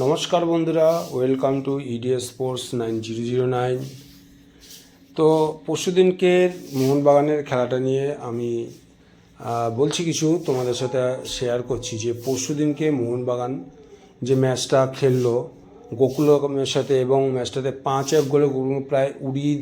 নমস্কার বন্ধুরা, welcome to EDS sports nine zero zero nine. তো পরশুদিনকে মোহনবাগানের খেলাটা নিয়ে আমি বলছি কিছু তোমাদের সাথে শেয়ার করছি যে পরশুদিনকে মোহনবাগান যে ম্যাচটা খেললো গোকুলমের সাথে এবং ম্যাচটাতে পাঁচ এক গোলে প্রায় উড়িয়ে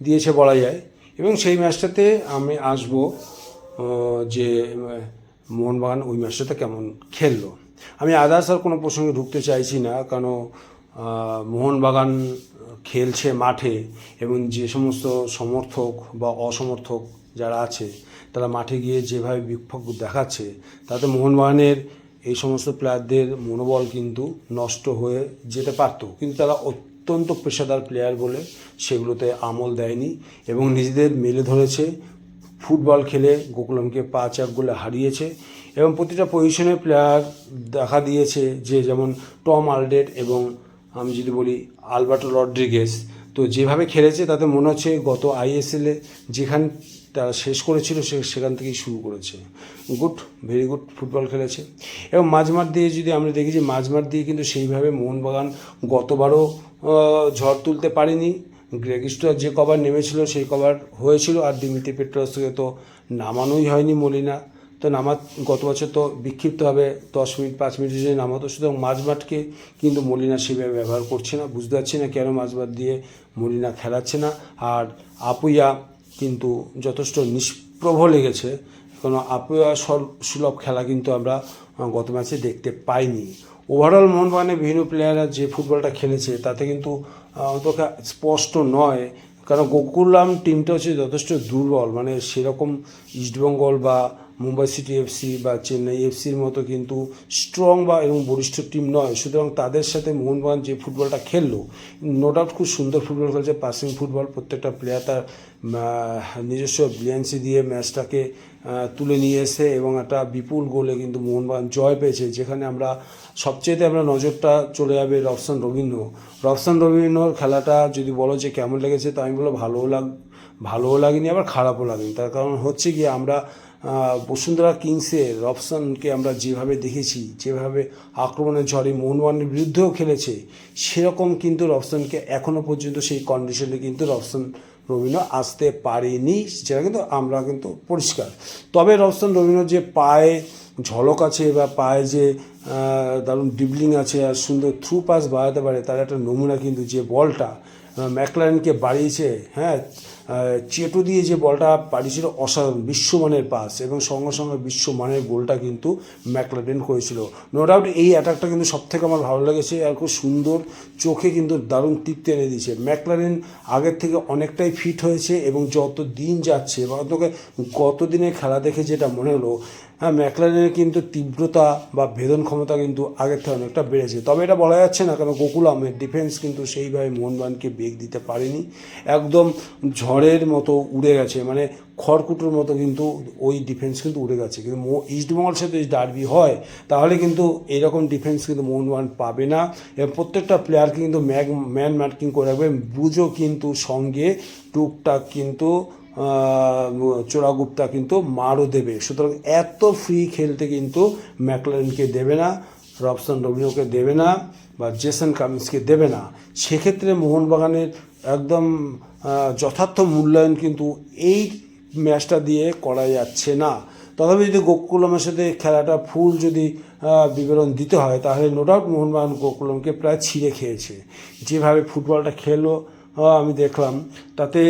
দিয়েছে বলা যায়। এবং সেই ম্যাচটাতে আমি আসব যে মোহনবাগান ওই ম্যাচটাতে কেমন খেললো। আমি আদার্স আর কোনো প্রসঙ্গে ঢুকতে চাইছি না, কেন মোহনবাগান খেলছে মাঠে এবং যে সমস্ত সমর্থক বা অসমর্থক যারা আছে, তারা মাঠে গিয়ে যেভাবে বিক্ষোভ দেখাচ্ছে, তাতে মোহনবাগানের এই সমস্ত প্লেয়ারদের মনোবল কিন্তু নষ্ট হয়ে যেতে পারতো। কিন্তু তারা অত্যন্ত পেশাদার প্লেয়ার বলে সেগুলোতে আমল দেয়নি এবং নিজেদের মেলে ধরেছে, ফুটবল খেলে গোকুলমকে পাঁচ এক গোলে হারিয়েছে এবং প্রতিটা পজিশনের প্লেয়ার দেখা দিয়েছে যে যেমন টম আলডেট এবং আমি যদি বলি আলবার্টো রড্রিগেস তো যেভাবে খেলেছে তাতে মনে হচ্ছে গত আইএসএলে যেখান তারা শেষ করেছিল সে সেখান থেকেই শুরু করেছে। গুড ভেরি গুড ফুটবল খেলেছে। এবং মাঝমাঠ দিয়ে যদি আমরা দেখি যে মাঝমাঠ দিয়ে কিন্তু সেইভাবে মোহনবাগান গতবারও ঝড় তুলতে পারেনি। গ্রেগিস্টার যে কভার নেমেছিল সেই কভার হয়েছিল আর দিমিত্রি পেট্রোসকে তো নামানোই হয়নি মলিনা। তো নামা গত বছর তো বিক্ষিপ্তভাবে দশ মিনিট, পাঁচ মিনিটের জন্য নামাতো সুতরাং মাঝমাঠকে কিন্তু মলিনা সেভাবে ব্যবহার করছে না, বুঝতে পারছি না কেন মাঝমাঠ দিয়ে মলিনা খেলাচ্ছে না। আর আপুইয়া কিন্তু যথেষ্ট নিষ্প্রভ লেগেছে। কোনো আপুয়া সল- সুলভ খেলা কিন্তু আমরা গত ম্যাচে দেখতে পাইনি। ওভারঅল মোহনবাগানের বিভিন্ন প্লেয়াররা যে ফুটবলটা খেলেছে, তাতে কিন্তু অন্তত স্পষ্ট নয়। কারণ গোকুলাম টিমটা হচ্ছে যথেষ্ট দুর্বল। মানে সেরকম ইস্টবেঙ্গল বা মুম্বাই সিটি এফসি বা চেন্নাই এফসির মতো কিন্তু স্ট্রং বা এবং বরিষ্ঠ টিম নয়। সুতরাং তাদের সাথে মোহনবাগান যে ফুটবলটা খেললো নো ডাউট খুব সুন্দর ফুটবল খেলছে। পাসিং ফুটবল প্রত্যেকটা প্লেয়ার তার নিজস্ব ব্রিলিয়ান্সি দিয়ে ম্যাচটাকে তুলে নিয়ে এসে এবং একটা বিপুল গোলে কিন্তু মোহনবাগান জয় পেয়েছে, যেখানে আমরা সবচেয়েতে আমরা নজরটা চলে যাবে রফসান রবীন্দ্র। রফসান রবীন্দ্রর খেলাটা যদি বলো যে কেমন লেগেছে, তা আমি বলো ভালোও লাগ, ভালোও লাগেনি, আবার খারাপও লাগেনি। তার কারণ হচ্ছে কি আমরা বসুন্ধরা কিংসে রফসানকে আমরা যেভাবে দেখেছি, যেভাবে আক্রমণের ঝড়ে মোহনবাগানের বিরুদ্ধেও খেলেছে, সেরকম কিন্তু রফসানকে এখনও পর্যন্ত সেই কন্ডিশনে কিন্তু রফসান রবীন্দ্র আসতে পারেনি, সেটা কিন্তু আমরা কিন্তু পরিষ্কার। তবে রফসান রবীন্দ্র যে পায়ে ঝলক আছে বা পায়ে যে দারুণ ডিবলিং আছে আর সুন্দর থ্রু পাস বাড়াতে পারে, তার একটা নমুনা কিন্তু যে বলটা ম্যাকলারেনকে বাড়িয়েছে হ্যাঁ চেটো দিয়ে যে বলটা পাঠিয়েছিল অসাধারণ, বিশ্বমানের পাস এবং সঙ্গে সঙ্গে বিশ্বমানের গোলটা কিন্তু ম্যাকলারেন করেছিল। নো ডাউট এই অ্যাটাকটা কিন্তু সবথেকে আমার ভালো লেগেছে আর খুব সুন্দর চোখে কিন্তু দারুণ তৃপ্তি এনে দিয়েছে। ম্যাকলারেন আগের থেকে অনেকটাই ফিট হয়েছে এবং যত দিন যাচ্ছে বা তোকে গত দিনে খেলা দেখে যেটা মনে হলো হ্যাঁ ম্যাকলারেনের কিন্তু তীব্রতা বা ভেদন ক্ষমতা কিন্তু আগের থেকে অনেকটা বেড়েছে। তবে এটা বলা যাচ্ছে না কারণ গোকুলামের ডিফেন্স কিন্তু সেইভাবে মোহনবাগানকে বেগ দিতে পারেনি। একদম ঝড়ের মতো উড়ে গেছে মানে খড়কুটোর মতো কিন্তু ওই ডিফেন্স কিন্তু উড়ে গেছে। কিন্তু মো ইস্টবেঙ্গলের সাথে যদি ডার্বি হয়, তাহলে কিন্তু এরকম ডিফেন্স কিন্তু মোহনবাগান পাবে না। এবং প্রত্যেকটা প্লেয়ারকে কিন্তু ম্যাগ ম্যান মার্কিং করে রাখবে। বুঝো কিন্তু সঙ্গে টুকটাক কিন্তু চোরাগুপ্তা কিন্তু মারও দেবে। সুতরাং এত ফ্রি খেলতে কিন্তু ম্যাকলারেনকে দেবে না, রবসন রবিনোকে দেবে না, বা জেসন কামিন্সকে দেবে না। সেক্ষেত্রে মোহনবাগানের একদম যথার্থ মূল্যায়ন কিন্তু এই ম্যাচটা দিয়ে করা যাচ্ছে না। তথাপি যদি গোকুলমের সাথে খেলাটা ফুল যদি বিবরণ দিতে হয়, তাহলে নো ডাউট মোহনবাগান গোকুলমকে প্রায় ছিঁড়ে খেয়েছে। যেভাবে ফুটবলটা খেলো আমি দেখলাম। তাতে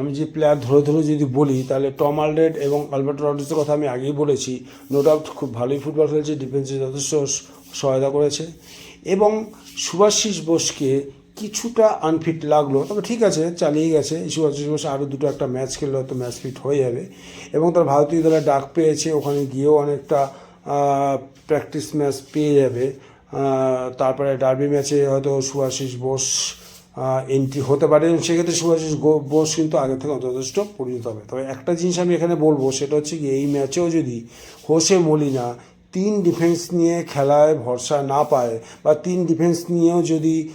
আমি যে প্লেয়ার ধরে ধরে যদি বলি, তাহলে টম আলডেড এবং আলবার্টো রড্রিসের কথা আমি আগেই বলেছি। নো ডাউট খুব ভালোই ফুটবল খেলেছে ডিফেন্সে যথেষ্ট সহায়তা করেছে। এবং সুভাষিস বোসকে কিছুটা আনফিট লাগল, তবে ঠিক আছে, চালিয়ে গেছে। সুভাষিস বোস আরও দুটো একটা ম্যাচ খেললে, হয়তো ম্যাচ ফিট হয়ে যাবে। এবং তার ভারতীয় দলে ডাক পেয়েছে, ওখানে গিয়েও অনেকটা প্র্যাকটিস ম্যাচ পেয়ে যাবে। তারপরে ডার্বি ম্যাচে হয়তো সুভাষিস বোস এন্ট্রি হতে পারে সেক্ষেত্রে গো- বোস কিন্তু আগে থেকে যথেষ্ট পরিণত হবে। তবে একটা জিনিস আমি এখানে বলব, সেটা হচ্ছে কি এই ম্যাচেও যদি হোসে মলিনা তিন ডিফেন্স নিয়ে খেলায় ভরসা না পায় বা তিন ডিফেন্স নিয়েও যদি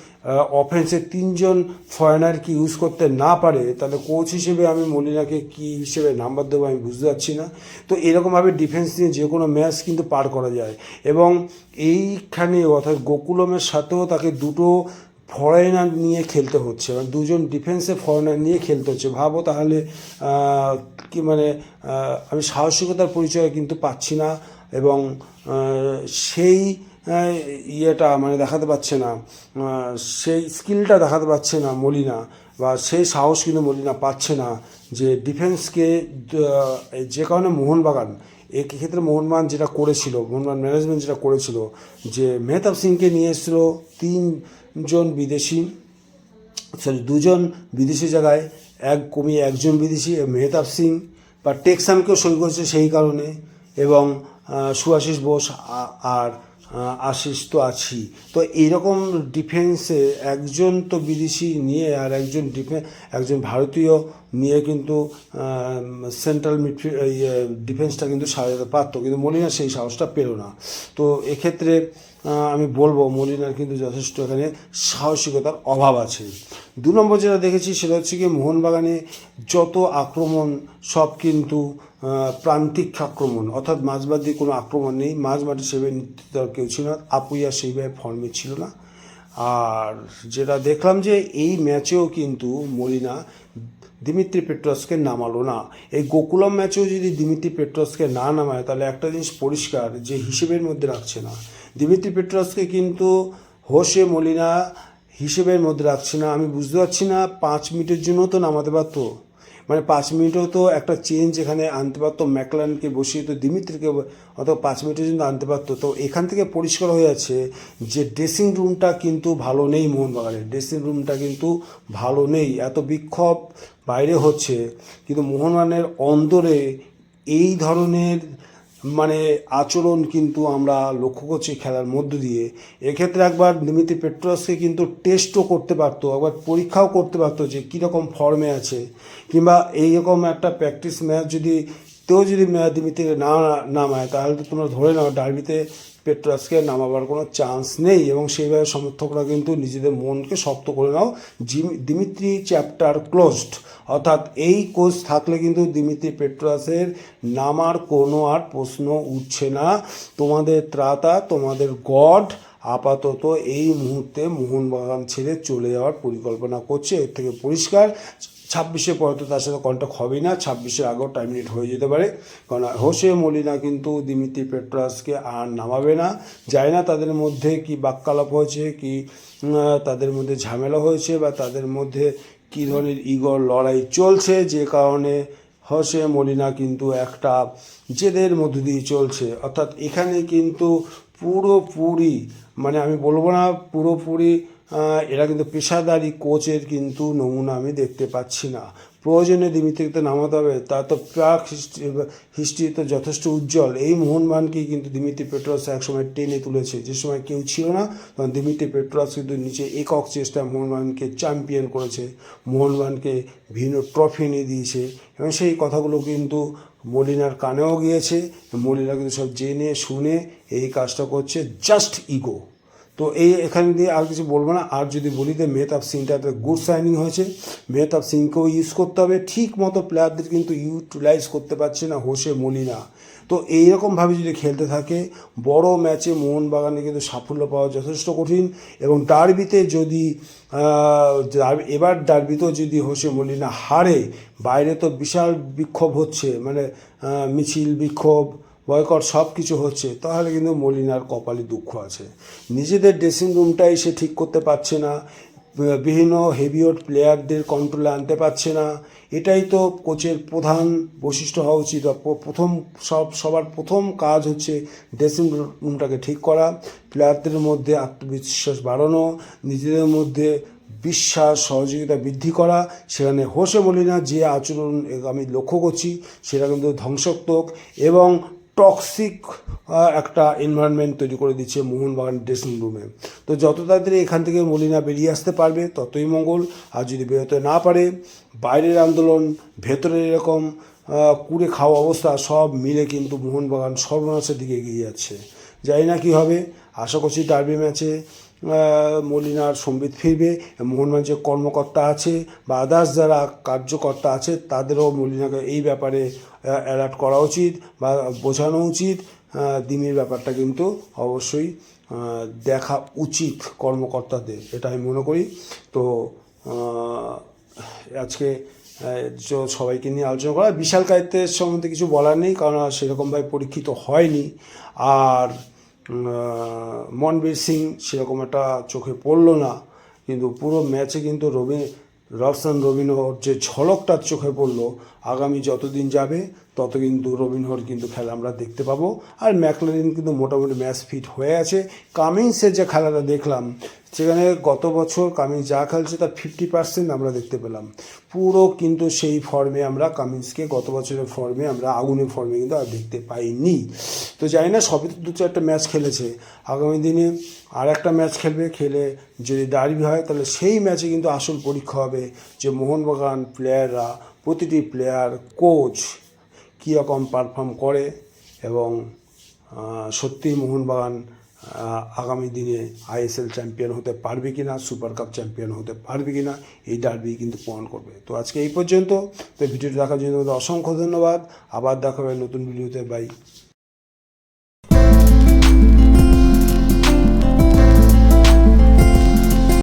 অফেন্সে তিনজন ফরেনারকে ইউজ করতে না পারে, তাহলে কোচ হিসেবে আমি মলিনাকে কি হিসেবে নাম্বার দেবো আমি বুঝতে পারছি না। তো এরকমভাবে ডিফেন্স নিয়ে যে কোনো ম্যাচ কিন্তু পার করা যায়। এবং এইখানে অর্থাৎ গোকুলমের সাথেও তাকে দুটো ফরেনার নিয়ে খেলতে হচ্ছে মানে দুজন ডিফেন্সে ফরেনার নিয়ে খেলতে হচ্ছে। ভাবো তাহলে কি মানে আমি সাহসিকতার পরিচয় কিন্তু পাচ্ছি না এবং সেই ইয়েটা মানে দেখাতে পারছে না সেই স্কিলটা দেখাতে পারছে না মলিনা বা সেই সাহস কিন্তু মলিনা পাচ্ছে না যে ডিফেন্সকে যে কারণে মোহনবাগান ক্ষেত্রে মোহনবাগান যেটা করেছিল, মোহনবাগান ম্যানেজমেন্ট যেটা করেছিল, যে মেহতাব সিংকে নিয়ে এসেছিল তিনজন বিদেশি সরি দুজন বিদেশি জায়গায়, এক কমিয়ে একজন বিদেশি মেহতাব সিং বা টেকসানকেও সই করেছে সেই কারণে এবং সুভাশিস বোস আর আশিস তো আছি। তো এইরকম ডিফেন্সে একজন তো বিদেশি নিয়ে আর একজন ডিফেন্স একজন ভারতীয় নিয়ে কিন্তু সেন্ট্রাল মিডফিল্ড ডিফেন্সটা কিন্তু সাজাতে পারতো। কিন্তু মলিনা সেই সাহসটা পেল না। তো এক্ষেত্রে আমি বলব মলিনার কিন্তু যথেষ্ট এখানে সাহসিকতার অভাব আছে। দু নম্বর যেটা দেখেছি সেটা হচ্ছে কি, মোহনবাগানে যত আক্রমণ সব কিন্তু প্রান্তিক আক্রমণ, অর্থাৎ মাঝবাদ দিয়ে কোনো আক্রমণ নেই। মাঝ মাঠে সেভাবে নেতৃত্ব কেউ ছিল না, আপুইয়া সেইভাবে ফর্মে ছিল না। আর যেটা দেখলাম যে এই ম্যাচেও কিন্তু মলিনা দিমিত্রি পেট্রসকে নামালো না। এই গোকুলম ম্যাচেও যদি দিমিত্রি পেট্রসকে না নামায়, তাহলে একটা জিনিস পরিষ্কার যে হিসেবের মধ্যে রাখছে না। দিমিত্রি পেট্রসকে কিন্তু হোসে মলিনা হিসেবের মধ্যে রাখছে না। আমি বুঝতে পারছি না, পাঁচ মিনিটের জন্য তো নামাতে পারতো। মানে পাঁচ মিনিটেও তো একটা চেঞ্জ এখানে আনতে পারতো ম্যাকলানকে বসিয়ে, তো দিমিত্রিকে অথবা পাঁচ মিনিটের জন্য আনতে পারতো। তো এখান থেকে পরিষ্কার হয়ে যাচ্ছে যে ড্রেসিং রুমটা কিন্তু ভালো নেই মোহনবাগানের। ড্রেসিং রুমটা কিন্তু ভালো নেই, এত বিক্ষোভ বাইরে হচ্ছে। কিন্তু মোহনবাগানের অন্দরে এই ধরনের মানে আচরণ কিন্তু আমরা লক্ষ্য করছি খেলার মধ্য দিয়ে। এক্ষেত্রে একবার নিমিতি পেট্রোসকে কিন্তু টেস্টও করতে পারতো, একবার পরীক্ষাও করতে পারতো যে কীরকম ফর্মে আছে। কিংবা এইরকম একটা প্র্যাকটিস ম্যাচ যদি তেও যদি ম্যা- দিমিত্রিকে না নামায়, তাহলে তো তোমরা ধরে নাও ডার্বিতে পেট্রাসকে নামাবার কোনো চান্স নেই এবং সেইভাবে সমর্থকরা কিন্তু নিজেদের মনকে শক্ত করে নাও। Dmitry chapter closed. অর্থাৎ এই কোচ থাকলে কিন্তু দিমিত্রি পেট্রাসের নামার কোনো আর প্রশ্ন উঠছে না। তোমাদের ত্রাতা, তোমাদের গড আপাতত এই মুহূর্তে মোহনবাগান ছেড়ে চলে যাওয়ার পরিকল্পনা করছে। এর থেকে পরিষ্কার, ছাব্বিশে পরে তো তার সাথে কন্ট্যাক্ট হবেই না, ছাব্বিশের আগেও টাইম লিমিট হয়ে যেতে পারে। কারণ হোসে মলিনা কিন্তু দিমিত্রি পেট্রাসকে আর নামাবে না। যায় না তাদের মধ্যে কি বাক্যালাপ হয়েছে, কি তাদের মধ্যে ঝামেলা হয়েছে বা তাদের মধ্যে কী ধরনের ইগর লড়াই চলছে। যে কারণে হোসে মলিনা কিন্তু একটা জেদের মধ্য দিয়ে চলছে। অর্থাৎ এখানে কিন্তু পুরোপুরি মানে আমি বলব না পুরোপুরি এরা কিন্তু পেশাদারি কোচের কিন্তু নমুনা আমি দেখতে পাচ্ছি না। প্রয়োজনে দিমিত্রিকে নামাতে হবে তা তো প্রাক হিস্ট্রি হিস্ট্রি তো যথেষ্ট উজ্জ্বল। এই মোহনবানকে কিন্তু দিমিত্রি পেট্রোস একসময় টেনে তুলেছে। যে সময় কেউ ছিল না, তখন দিমিত্রি পেট্রোস কিন্তু নিচে একক চেষ্টায় মোহনবাগানকে চ্যাম্পিয়ন করেছে। মোহনবাগানকে ভিন্ন ট্রফি এনে দিয়েছে। এবং সেই কথাগুলো কিন্তু মলিনার কানেও গিয়েছে। মলিনা কিন্তু সব জেনে, শুনে এই কাজটা করছে। Just ego. তো এই এখানে দিয়ে আর কিছু বলব না। আর যদি বলি যে মেহতাব সিংটা একটা গুড সাইনিং হয়েছে। মেহতাব সিংকেও ইউজ করতে হবে। ঠিক মতো প্লেয়ারদের কিন্তু ইউটিলাইজ করতে পারছে না হোসে মলিনা। তো এইরকমভাবে যদি খেলতে থাকে, বড় ম্যাচে মোহনবাগানে কিন্তু সাফল্য পাওয়া যথেষ্ট কঠিন। এবং ডার্বিতে যদি এবার ডার্বিতেও যদি হোসে মলিনা হারে, বাইরে তো বিশাল বিক্ষোভ হচ্ছে। মানে মিছিল, বিক্ষোভ বয়কট সব কিছু হচ্ছে, তাহলে কিন্তু মলিনার কপালে দুঃখ আছে। নিজেদের ড্রেসিং রুমটাই সে ঠিক করতে পারছে না, বিভিন্ন হেভিওট প্লেয়ারদের কন্ট্রোলে আনতে পারছে না। এটাই তো কোচের প্রধান বৈশিষ্ট্য হওয়া উচিত। প্রথম সব, সবার প্রথম কাজ হচ্ছে ড্রেসিং রুমটাকে ঠিক করা প্লেয়ারদের মধ্যে আত্মবিশ্বাস বাড়ানো, নিজেদের মধ্যে বিশ্বাস, সহযোগিতা বৃদ্ধি করা। সেখানে হোসে মলিনা যে আচরণ আমি লক্ষ্য করছি, সেটা কিন্তু ধ্বংসাত্মক এবং টক্সিক একটা এনভায়রনমেন্ট তৈরি করে দিচ্ছে মোহনবাগান ড্রেসিং রুমে তো যত তাড়াতাড়ি এখান থেকে মলিনা বেরিয়ে আসতে পারবে, ততই মঙ্গল। আর যদি বেরোতে না পারে, বাইরের আন্দোলন, ভেতরের এরকম কুড়ে খাওয়া অবস্থা, সব মিলে কিন্তু মোহনবাগান সর্বনাশের দিকে এগিয়ে যাচ্ছে। জানি না কী হবে, আশা করছি ডার্বি ম্যাচে মলিনার সম্বিত ফিরবে মোহনবাগান যে কর্মকর্তা আছে বা আদার্স যারা কার্যকর্তা আছে, তাদেরও মলিনাকে এই ব্যাপারে অ্যালার্ট করা উচিত বা বোঝানো উচিত। দিনের ব্যাপারটা কিন্তু অবশ্যই দেখা উচিত কর্মকর্তাদের, এটা আমি মনে করি। তো আজকে সবাইকে নিয়ে আলোচনা করা। বিশাল কায়িত্বের সম্বন্ধে কিছু বলার নেই, কারণ সেরকমভাবে পরীক্ষিত হয়নি। আর মনবীর সিং সেরকম একটা চোখে পড়ল না, কিন্তু পুরো ম্যাচে কিন্তু রবি রবসান রবিনহর যে ঝলকটা চোখে পড়ল, আগামী যতদিন যাবে, তত কিন্তু রবিনহর কিন্তু খেলা আমরা দেখতে পাবো। আর ম্যাকলারিন কিন্তু মোটামুটি ম্যাচ ফিট হয়ে আছে। কামিংসের যে খেলাটা দেখলাম সেখানে গত বছর কামিংস যা খেলছে তার ফিফটি পার্সেন্ট আমরা দেখতে পেলাম। পুরো কিন্তু সেই ফর্মে আমরা কামিন্সকে গত বছরের ফর্মে আমরা আগুনের ফর্মে কিন্তু আর দেখতে পাইনি। তো জানি না সবই তো দু চারটা ম্যাচ খেলেছে। আগামী দিনে আর একটা ম্যাচ খেলবে খেলে যদি ডার্বি হয় তাহলে সেই ম্যাচে কিন্তু আসল পরীক্ষা হবে যে মোহনবাগান প্লেয়াররা প্রতিটি প্লেয়ার কোচ কীরকম পারফর্ম করে এবং আহ, সত্যিই মোহনবাগান আগামী দিনে আইএসএল চ্যাম্পিয়ন হতে পারবে কি না সুপার কাপ চ্যাম্পিয়ন হতে পারবে কি না এই ডারবি কিন্তু প্রমাণ করবে। তো আজকে এই পর্যন্ত, তো ভিডিওটি দেখার জন্য অসংখ্য ধন্যবাদ। আবার দেখা হবে নতুন ভিডিওতে। বাই